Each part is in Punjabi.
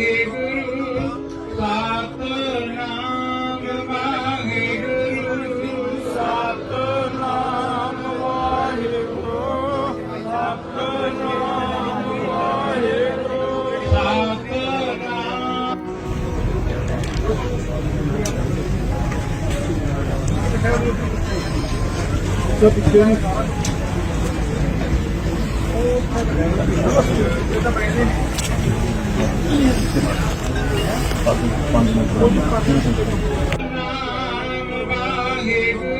ਵਾਹਿਗੁਰੂ ਸਤਨਾਮ ਵਾਹਿਗੁਰੂ ਸਤਨਾਮ ਵਾਹਿਗੁਰੂ। ਸਤਨਾਮ ਵਾਹਿਗੁਰੂ ਸਤਨਾਮ ਨਾਮ ਵਾਹਿਗੁਰੂ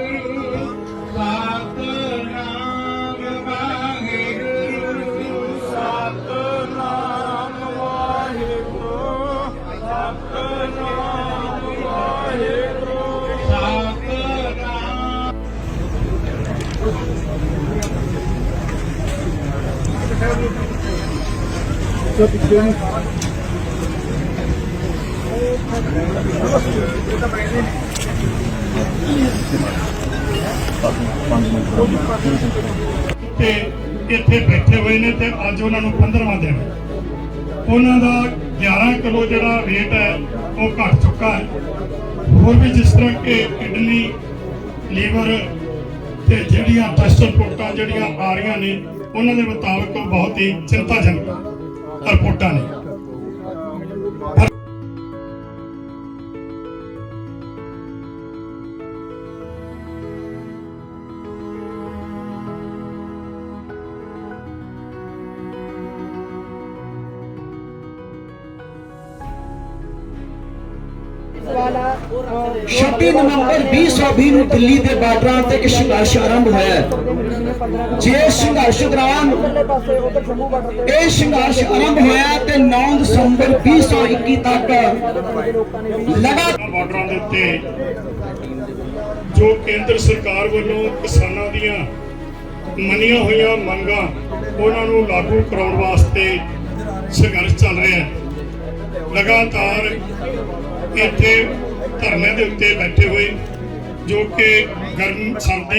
ਤੇ ਇੱਥੇ ਬੈਠੇ ਹੋਏ ਨੇ ਤੇ ਅੱਜ ਉਹਨਾਂ ਨੂੰ 15ਵਾਂ ਦਿਨ। ਉਹਨਾਂ ਦਾ 11 ਕਿਲੋ ਜਿਹੜਾ weight ਹੈ, ਉਹ ਘਟ ਚੁੱਕਾ ਹੈ। ਹੋਰ ਵੀ ਜਿਸ ਤਰ੍ਹਾਂ ਕਿ ਕਿਡਨੀ, ਲੀਵਰ ਤੇ ਜਿਹੜੀਆਂ ਟੈਸਟ ਰਿਪੋਰਟਾਂ ਜਿਹੜੀਆਂ ਆ ਰਹੀਆਂ ਨੇ, ਉਹਨਾਂ ਦੇ ਮੁਤਾਬਕ ਬਹੁਤ ਹੀ ਚਿੰਤਾਜਨਕ ਰਿਪੋਰਟਾਂ ਨੇ। ਛੱਬੀ ਨਵੰਬਰ 2020 ਨੂੰ ਦਿੱਲੀ ਦੇ ਬਾਰਡਰਾਂ ਤੇ ਇੱਕ ਸੰਘਰਸ਼ ਆਰੰਭ ਹੋਇਆ ਹੈ। ਜੇ ਸੰਘਰਸ਼ ਦੌਰਾਨ ਇਹ ਸੰਘਰਸ਼ ਆਰੰਭ ਹੋਇਆ ਤੇ 9 ਦਸੰਬਰ 2021 ਤੱਕ ਲਗਾਤਾਰ ਬਾਰਡਰਾਂ ਦੇ ਉੱਤੇ ਜੋ ਕੇਂਦਰ ਸਰਕਾਰ ਵੱਲੋਂ ਕਿਸਾਨਾਂ ਦੀਆਂ ਮੰਨੀਆਂ ਹੋਈਆਂ ਮੰਗਾਂ ਉਹਨਾਂ ਨੂੰ ਲਾਗੂ ਕਰਾਉਣ ਵਾਸਤੇ ਸੰਘਰਸ਼ ਚੱਲ ਰਿਹਾ ਹੈ ਲਗਾਤਾਰ ਇੱਥੇ ਧਰਨੇ ਦੇ ਉੱਤੇ ਬੈਠੇ ਹੋਏ ਜੋ ਕਿ ਗਰਮ ਸਰਦੀ